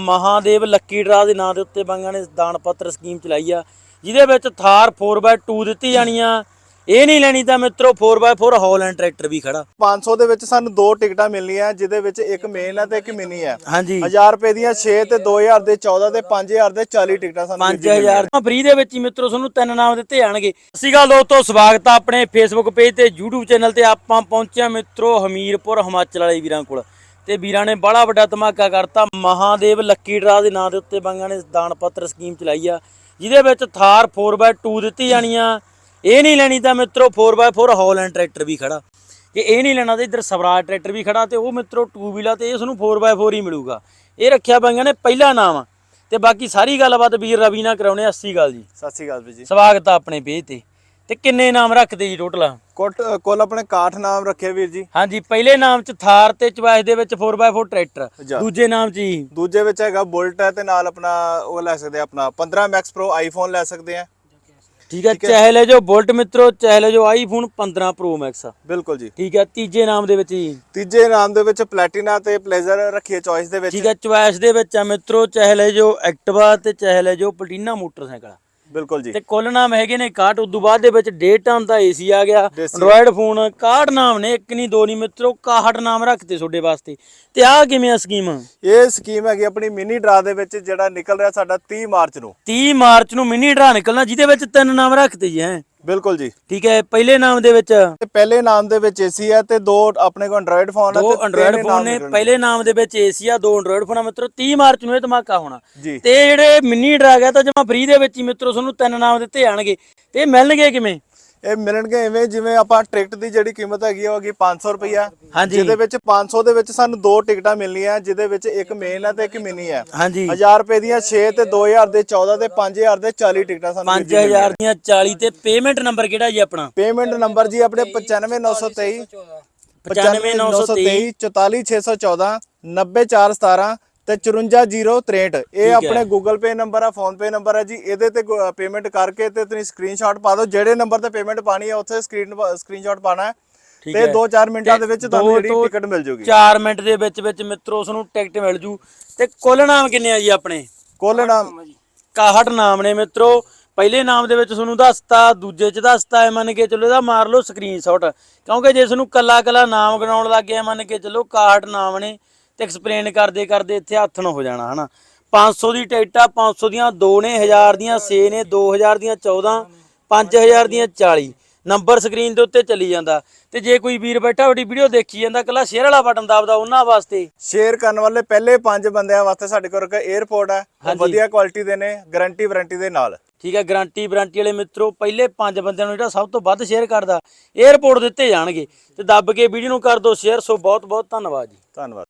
Mahadev lucky draw ਦੇ ਨਾਂ ਦੇ ਉੱਤੇ ਬੰਗਾਂ ਨੇ ਦਾਨ ਪੱਤਰ ਸਕੀਮ ਚਲਾਈ ਆ ਜਿਹਦੇ ਵਿੱਚ ਥਾਰ 4x2 ਦਿੱਤੀ ਜਾਣੀ ਆ। ਇਹ ਨਹੀਂ ਲੈਣੀ ਤਾਂ ਮਿੱਤਰੋ 4x4 ਹੌਲੈਂਡ ਟਰੈਕਟਰ ਵੀ ਖੜਾ। 500 ਦੇ ਵਿੱਚ ਸਾਨੂੰ ਦੋ ਟਿਕਟਾਂ ਮਿਲਣੀਆਂ ਜਿਹਦੇ ਵਿੱਚ ਇੱਕ ਮੇਨ ਹੈ ਤੇ ਇੱਕ ਮਿਨੀ ਹੈ ਹਾਂਜੀ। 1000 ਰੁਪਏ ਦੀਆਂ 6 ਤੇ 2000 ਦੇ 14 ਤੇ 5000 ਦੇ 40 ਟਿਕਟਾਂ ਸਾਨੂੰ ਵੀਰ ਜੀ 5000 ਫ੍ਰੀ ਦੇ ਵਿੱਚ ਹੀ ਮਿੱਤਰੋ ਤੁਹਾਨੂੰ ਤਿੰਨ ਨਾਮ ਦਿੱਤੇ ਜਾਣਗੇ। ਸ਼੍ਰੀ ਅਕਾਲ ਦੋਸਤੋ ਸਵਾਗਤ ਆ ਆਪਣੇ ਫੇਸਬੁੱਕ ਪੇਜ ਤੇ YouTube ਚੈਨਲ ਤੇ ਆਪਾਂ ਪਹੁੰਚੇ ਹਾਂ ਮਿੱਤਰੋ ਹਮੀਰਪੁਰ ਹਿਮਾਚਲ ਵਾਲੇ ਵੀਰਾਂ ਕੋਲ। ਤੇ ਵੀਰਾਂ ਨੇ ਬੜਾ ਵੱਡਾ ਧਮਾਕਾ ਕਰਤਾ। ਮਹਾਦੇਵ ਲੱਕੀ ਡਰਾ ਦੇ ਨਾਂ ਦੇ ਉੱਤੇ ਬੰਗਾਂ ਨੇ ਦਾਨ ਪੱਤਰ ਸਕੀਮ ਚਲਾਈ ਆ ਜਿਹਦੇ ਵਿੱਚ ਥਾਰ 4x2 ਦਿੱਤੀ ਜਾਣੀ ਆ। ਇਹ ਨਹੀਂ ਲੈਣੀ ਤਾਂ ਮਿੱਤਰੋ 4x4 ਹੌਲੈਂਡ ਟਰੈਕਟਰ ਵੀ ਖੜਾ। ਜੇ ਇਹ ਨਹੀਂ ਲੈਣਾ ਤਾਂ ਇੱਧਰ ਸਵਰਾਜ ਟਰੈਕਟਰ ਵੀ ਖੜਾ ਤੇ ਉਹ ਮਿੱਤਰੋ 2 ਵੀਲਰ ਤੇ ਇਸ ਨੂੰ 4x4 ਹੀ ਮਿਲੂਗਾ। ਇਹ ਰੱਖਿਆ ਬੰਗਾਂ ਨੇ ਪਹਿਲਾ ਨਾਮ ਤੇ ਬਾਕੀ ਸਾਰੀ ਗੱਲਬਾਤ ਵੀਰ ਰਵੀ ਨਾਲ ਕਰਾਉਣੇ 80 ਗੱਲ ਜੀ। ਸਤਿ ਸ਼੍ਰੀ ਅਕਾਲ ਵੀਰ ਜੀ। ਸਵਾਗਤ ਆ ਆਪਣੇ ਪੇਜ ਤੇ। ਤੇ ਕਿੰਨੇ ਨਾਮ ਰੱਖਦੇ ਜੀ ਟੋਟਲ? ਕੋਟ ਕੋਲ ਆਪਣੇ ਕਾਠ ਨਾਮ ਰੱਖੇ ਵੀਰ ਜੀ। ਹਾਂਜੀ ਪਹਿਲੇ ਨਾਮ ਚ ਥਾਰ ਤੇ ਚਵਾਇਸ ਦੇ ਵਿੱਚ 4x4 ਟਰੈਕਟਰ। ਦੂਜੇ ਨਾਮ ਚ ਜੀ। ਦੂਜੇ ਵਿੱਚ ਹੈਗਾ ਬੁਲਟ ਹੈ ਤੇ ਨਾਲ ਆਪਣਾ ਉਹ ਲੈ ਸਕਦੇ ਆ ਆਪਣਾ 15 ਮੈਕਸ ਪ੍ਰੋ ਆਈਫੋਨ ਲੈ ਸਕਦੇ ਆ। ਠੀਕ ਹੈ ਚਾਹੇ ਲੈ ਜੋ ਬੁਲਟ ਮਿੱਤਰੋ ਚਾਹੇ ਲੈ ਜੋ ਆਈਫੋਨ 15 ਪ੍ਰੋ ਮੈਕਸ ਬਿਲਕੁਲ ਜੀ। ਠੀਕ ਹੈ ਤੀਜੇ ਨਾਮ ਦੇ ਵਿੱਚ ਜੀ। ਤੀਜੇ ਨਾਮ ਦੇ ਵਿੱਚ ਪਲੈਟੀਨਾ ਤੇ ਪਲੇਜ਼ਰ ਰੱਖੀਏ ਚੋਇਸ ਦੇ ਵਿੱਚ। ਠੀਕ ਹੈ ਚਵਾਇਸ ਦੇ ਵਿੱਚ ਆ ਮਿੱਤਰੋ ਚਾਹੇ ਲੈ ਜੋ ਐਕਟਿਵਾ ਤੇ ਚਾਹੇ ਲੈ ਜੋ ਪਲਟੀਨਾ ਮੋਟਰਸਾਈਕਲ ਬਿਲਕੁਲ ਜੀ। ਤੇ ਕੁੱਲ ਨਾਮ ਹੈਗੇ ਨੇ 61 ਉਦੋਂ ਬਾਅਦ ਦੇ ਵਿੱਚ ਡੇਟ ਟਨ ਦਾ ਏਸੀ ਆ ਗਿਆ। ਐਂਡਰੋਇਡ ਫੋਨ 61 ਨਾਮ ਨੇ ਇੱਕ ਨਹੀਂ ਦੋ ਨਹੀਂ ਮਿੱਤਰੋ 61 ਨਾਮ ਰੱਖਤੇ ਤੁਹਾਡੇ ਵਾਸਤੇ। ਤੇ ਆਹ ਕਿਵੇਂ ਆ ਸਕੀਮ? ਇਹ ਸਕੀਮ ਹੈਗੀ ਆਪਣੀ ਮਿਨੀ ਡਰਾ ਦੇ ਵਿੱਚ ਜਿਹੜਾ ਨਿਕਲ ਰਿਹਾ ਸਾਡਾ 30 ਮਾਰਚ ਨੂੰ। 30 ਮਾਰਚ ਨੂੰ ਮਿੰਨੀ ਡਰਾ ਨਿਕਲਣਾ ਜਿਹਦੇ ਵਿੱਚ ਤਿੰਨ ਨਾਮ ਰੱਖਤੇ ਜੀ ਹੈ। ਬਿਲਕੁਲ ਜੀ। ਠੀਕ ਹੈ ਪਹਿਲੇ ਨਾਮ ਦੇ ਵਿੱਚ? ਤੇ ਪਹਿਲੇ ਨਾਮ ਦੇ ਵਿੱਚ ਏਸੀ ਹੈ ਤੇ ਦੋ ਆਪਣੇ ਕੋਲ ਐਂਡਰੋਇਡ ਫੋਨ ਹੈ ਦੋ ਤਿੰਨ ਫੋਨ ਨਾਮ ਨੇ ਨਿਕਲਣਗੇ। ਪਹਿਲੇ ਨਾਮ ਦੇ ਵਿੱਚ ਏਸੀ ਆ ਦੋ ਐਂਡਰੋਇਡ ਫੋਨ ਆ। ਮਿੱਤਰੋ 30 ਮਾਰਚ ਨੂੰ ਇਹ ਧਮਾਕਾ ਹੋਣਾ। ਜੀ। ਤੇ ਜਿਹੜੇ ਮਿੰਨੀ ਡਰਾ ਗਿਆ ਤਾਂ ਜਮਾ ਫ੍ਰੀ ਦੇ ਵਿੱਚ ਹੀ ਮਿੱਤਰੋ ਤੁਹਾਨੂੰ ਤਿੰਨ ਨਾਮ ਦਿੱਤੇ ਜਾਣਗੇ। ਤੇ ਇਹ ਮਿਲਣਗੇ ਕਿਵੇਂ? ਇਹ ਮਿਲਣਗੇ ਐਵੇਂ ਜਿਵੇਂ ਆਪਾਂ ਟਿਕਟ ਦੀ ਜਿਹੜੀ ਕੀਮਤ ਹੈਗੀ ਉਹ ਹੈਗੀ 500 ਰੁਪਇਆ ਹਾਂਜੀ। ਜਿਹਦੇ ਵਿੱਚ 500 ਦੇ ਵਿੱਚ ਸਾਨੂੰ ਦੋ ਟਿਕਟਾਂ ਮਿਲਣੀਆਂ ਜਿਹਦੇ ਵਿੱਚ ਇੱਕ ਮੇਨ ਹੈ ਤੇ ਇੱਕ ਮਿਨੀ ਹੈ ਹਾਂਜੀ। 1000 ਰੁਪਏ ਦੀਆਂ 6 ਤੇ 2000 ਦੇ 14 ਤੇ 5000 ਦੇ 40 ਟਿਕਟਾਂ ਸਾਨੂੰ 5000 ਦੀਆਂ 40 ਤੇ ਪੇਮੈਂਟ ਨੰਬਰ ਕਿਹੜਾ ਜੀ ਆਪਣਾ? ਪੇਮੈਂਟ ਨੰਬਰ ਜੀ ਆਪਣੇ 95923 95923 44614 90417 ਤੇ 54063 ਇਹ ਆਪਣੇ Google Pay ਨੰਬਰ ਆ Phone Pay ਨੰਬਰ ਆ ਜੀ। ਇਹਦੇ ਤੇ ਪੇਮੈਂਟ ਕਰਕੇ ਤੇ ਤੁਸੀਂ ਸਕਰੀਨਸ਼ਾਟ ਪਾ ਦਿਓ। ਜਿਹੜੇ ਨੰਬਰ ਤੇ ਪੇਮੈਂਟ ਪਾਣੀ ਹੈ ਉੱਥੇ ਸਕਰੀਨ ਸਕਰੀਨਸ਼ਾਟ ਪਾਣਾ ਹੈ। ਤੇ 2-4 ਮਿੰਟਾਂ ਦੇ ਵਿੱਚ ਤੁਹਾਨੂੰ ਜਿਹੜੀ ਟਿਕਟ ਮਿਲ ਜੂਗੀ। 4 ਮਿੰਟ ਦੇ ਵਿੱਚ ਵਿੱਚ ਮਿੱਤਰੋ ਉਸ ਨੂੰ ਟਿਕਟ ਮਿਲ ਜੂ। ਤੇ ਕੁੱਲ ਨਾਮ ਕਿੰਨੇ ਆ ਜੀ ਆਪਣੇ? ਕੋਲ ਨਾਮ 61 ਨਾਮ ਨੇ ਮਿੱਤਰੋ। ਪਹਿਲੇ ਨਾਮ ਦੇ ਵਿੱਚ ਤੁਹਾਨੂੰ ਦੱਸਤਾ ਦੂਜੇ ਚ ਦੱਸਤਾ ਹੈ ਮੰਨ ਕੇ ਚੱਲੋ ਇਹਦਾ ਮਾਰ ਲਓ ਸਕਰੀਨਸ਼ਾਟ ਕਿਉਂਕਿ ਜੇ ਤੁਹਾਨੂੰ ਕੱਲਾ ਕੱਲਾ ਨਾਮ ਗਣਾਉਣ ਲੱਗ ਗਿਆ ਮੰਨ ਕੇ ਚੱਲੋ 61 ਨਾਮ ਨੇ। ਤੇ ਐਕਸਪਲੇਨ ਕਰਦੇ ਕਰਦੇ ਇੱਥੇ ਹੱਥ ਨਾ ਹੋ ਜਾਣਾ ਹਨਾ। 500 ਦੀ ਟਿਕਟਾਂ 500 ਦੀਆਂ ਦੋ ਨੇ ਹਜ਼ਾਰ ਦੀਆਂ ਛੇ ਨੇ 2000 ਦੀਆਂ 14 5000 ਦੀਆਂ 40 ਨੰਬਰ ਸਕਰੀਨ ਦੇ ਉੱਤੇ ਚੱਲੀ ਜਾਂਦਾ। ਤੇ ਜੇ ਕੋਈ ਵੀਰ ਬੈਠਾ ਤੁਹਾਡੀ ਵੀਡੀਓ ਦੇਖੀ ਜਾਂਦਾ ਕੱਲਾ ਸ਼ੇਅਰ ਵਾਲਾ ਬਟਨ ਦਬਦਾ ਉਹਨਾਂ ਵਾਸਤੇ। ਸ਼ੇਅਰ ਕਰਨ ਵਾਲੇ ਪਹਿਲੇ ਪੰਜ ਬੰਦਿਆਂ ਵਾਸਤੇ ਸਾਡੇ ਕੋਲ ਇੱਕ 에어ਪੋਰਟ ਹੈ। ਉਹ ਵਧੀਆ ਕੁਆਲਿਟੀ ਦੇ ਨੇ ਗਾਰੰਟੀ ਵਾਰੰਟੀ ਦੇ ਨਾਲ। ਠੀਕ ਹੈ ਗਾਰੰਟੀ ਵਾਰੰਟੀ ਵਾਲੇ ਮਿੱਤਰੋ ਪਹਿਲੇ ਪੰਜ ਬੰਦਿਆਂ ਨੂੰ ਜਿਹੜਾ ਸਭ ਤੋਂ ਵੱਧ ਸ਼ੇਅਰ ਕਰਦਾ 에어ਪੋਰਟ ਦਿੱਤੇ ਜਾਣਗੇ। ਤੇ ਦੱਬ ਕੇ ਵੀਡੀਓ ਨੂੰ ਕਰ ਦਿਓ ਸ਼ੇਅਰ ਸੋ ਬਹੁਤ ਬਹੁਤ ਧੰਨਵਾਦ ਜੀ। ਧੰਨਵਾਦ।